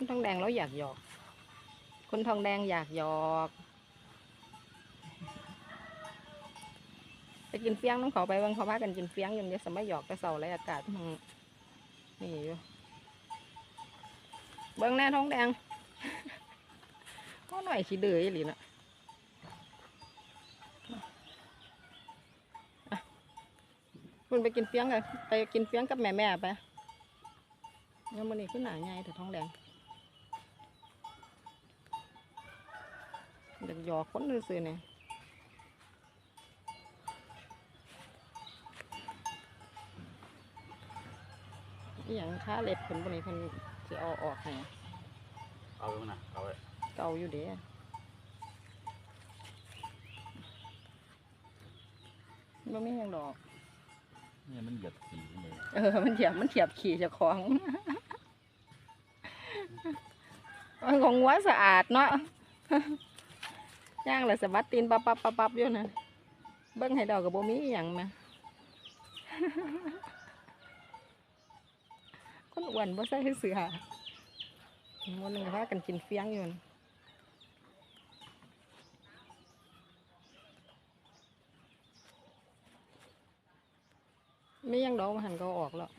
คนทองแดงแล้วอยากหยอกคนทองแดงอยากหยอกไปกินเฟี้ยงน้องขาไปเบิ่งเขาพากันกินเฟี้ยงยู่เนี่ยสมัยหยอกแต่เสาไรอากาศมันนี่อยู่เบิ่งแน่ท้องแดงก็หน่อยขี้เดือยหลีน่ะอะคุณไปกินเฟี้ยงกันไปกินเฟี้ยงกับแม่แม่ไปเนี่ยมันนี่ขึ้นหนาไงแต่ท้องแดง เด็กหยอกคนซื่อๆเนี่ยอหย่างค่าเล็บเพิ่นบ่นี้เพิ่นสิเอาออกให้เอาไปนะเอาไปเก่าอยู่เด้บ่มีหยังดอก เนี่ยมันเหยียบสีเลยเออ มันเถียบ มันเถียบขี่เจ้าของ มันของงัวสะอาดเนาะ ย่างแล้วสะบัดตีนปับปับปับปับอยู่นะเบิ่งให้ดอกก็บ่มีอิหยังแหมคนอ้วนบ่ใส่เสื้อมันนึงก็พากันกินเฟี้ยงอยู่นั่นไม่ยังดอกมาหันก็เอาออกแล้ว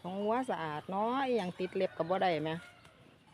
ของวัวสะอาดเนาะอย่างติดเล็บกับบ่ได้ไหม